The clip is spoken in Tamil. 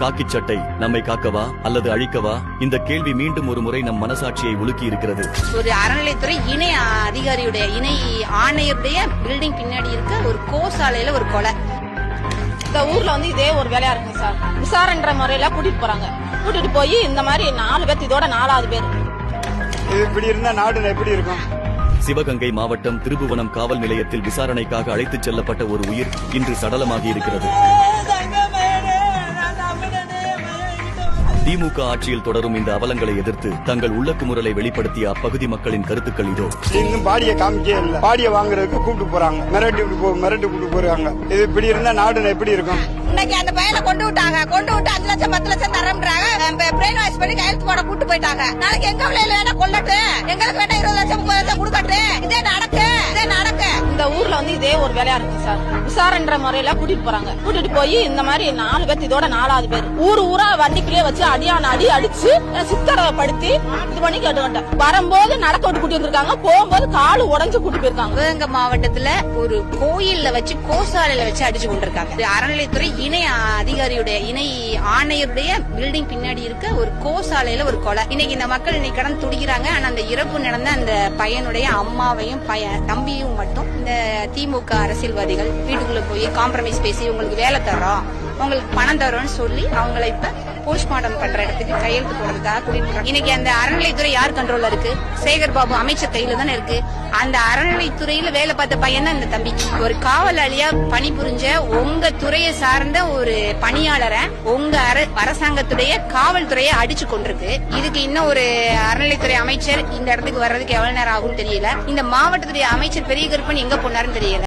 காக்கி சட்டை நம்மை காக்கவா அல்லது அழிக்கவா? இந்த கேள்வி மீண்டும் ஒரு முறை நம் மனசாட்சியை உலுக்கி இருக்கிறது. ஒரு அறநிலைத்துறை இணை அதிகாரியுடைய இணை ஆணையருடைய பில்டிங் பின்னாடி இருக்க ஒரு கோசாலையில ஒரு கொலை. இந்த ஊர்ல வந்து இதே ஒரு வேலையா இருக்குங்க சார். விசாரணைன்ற முறையில கூட்டிட்டு போறாங்க. கூட்டிட்டு போய் இந்த மாதிரி நாலு பேர்த்து இதோட நாலாவது பேர். இது இப்படி இருந்தா நாடு எப்படி இருக்கும்? சிவகங்கை மாவட்டம் திருபுவனம் காவல் நிலையத்தில் விசாரணைக்காக அழைத்துச் செல்லப்பட்ட ஒரு உயிர் இன்று சடலமாகி இருக்கிறது. திமுக ஆட்சியில் தொடரும் இந்த அவலங்களை எதிர்த்து தங்கள் உள்ள குமுறலை வெளிப்படுத்திய அப்பகுதி மக்களின் கருத்துக்கள் இதோ. இன்னும் பாடியை காமிக்கே இல்ல. பாடியை வாங்குறதுக்கு கூப்பிட்டு போறாங்க. மிரட்டி மிரட்டி கூப்பிட்டு போறாங்க. இது இப்படி இருந்தா நாடு எப்படி இருக்கும்? இன்னைக்கு அந்த பையனை கொண்டு விட்டாங்க. கொண்டு விட்டு அஞ்சு லட்சம் பத்து லட்சம் தரம்ன்றாங்க பிரெயின் வாஷ் பண்ணி கையெழுத்து போட கூட்டு போயிட்டாங்க. நாளைக்கு எங்க பிள்ளைல வேணா கொள்ளட்டு எங்களுக்கு வந்து இதே ஒரு வேலையா இருக்கு சார். விசாரணைன்ற முறையில கூட்டிட்டு போறாங்க. கூட்டிட்டு போய் இந்த மாதிரி நாலு பேர்த்து இதோட நாலாவது பேர். ஊர் ஊரா வண்டிக்குள்ளேயே வச்சு அடியான அடி அடிச்சு சித்தரப்படுத்தி இது பண்ணி கேட்டுக்கிட்டேன் வரும்போது நடக்க விட்டு கூட்டி வந்திருக்காங்க. போகும்போது காலு உடஞ்சு கூட்டி போயிருக்காங்க. சிவகங்கை மாவட்டத்துல ஒரு கோயில்ல வச்சு கோசாலையில வச்சு அடிச்சு கொண்டிருக்காங்க. அறநிலையத்துறை இணை அதிகாரியுடைய இணை ஆணையருடைய பில்டிங் பின்னாடி இருக்க ஒரு கோசாலையில ஒரு கொலை. இன்னைக்கு இந்த மக்கள் இன்னைக்கு கடன் துடிக்கிறாங்க. ஆனா அந்த இறப்பு நடந்த அந்த பையனுடைய அம்மாவையும் பையன் தம்பியும் மட்டும் இந்த திமுக அரசியல்வாதிகள் வீட்டுக்குள்ள போய் காம்ப்ரமைஸ் பேசி உங்களுக்கு வேலை தர்றோம். உங்களுக்கு பணம் தரோம்னு சொல்லி அவங்கள இப்ப போஸ்ட்மார்டம் பண்ற இடத்துக்கு கையெழுத்து போடுறதுக்காக கூட்டிட்டு இன்னைக்கு அந்த அறநிலைத்துறை யார் கண்ட்ரோல்ல இருக்கு? சேகர் பாபு அமைச்சர் கையில தானே இருக்கு? அந்த அறநிலைத்துறையில வேலை பார்த்த பையன் தான் இந்த தம்பி. ஒரு காவலாளியா பணிபுரிஞ்ச உங்க துறையை சார்ந்த ஒரு பணியாளரை உங்க அர- அரசாங்கத்துடைய காவல்துறையை அடிச்சு கொண்டிருக்கு. இதுக்கு இன்னும் ஒரு அறநிலைத்துறை அமைச்சர் இந்த இடத்துக்கு வர்றதுக்கு எவ்வளவு நேரம் ஆகும்னு தெரியல. இந்த மாவட்டத்துடைய அமைச்சர் பெரிய கருப்பன் எங்க போனாருன்னு தெரியல.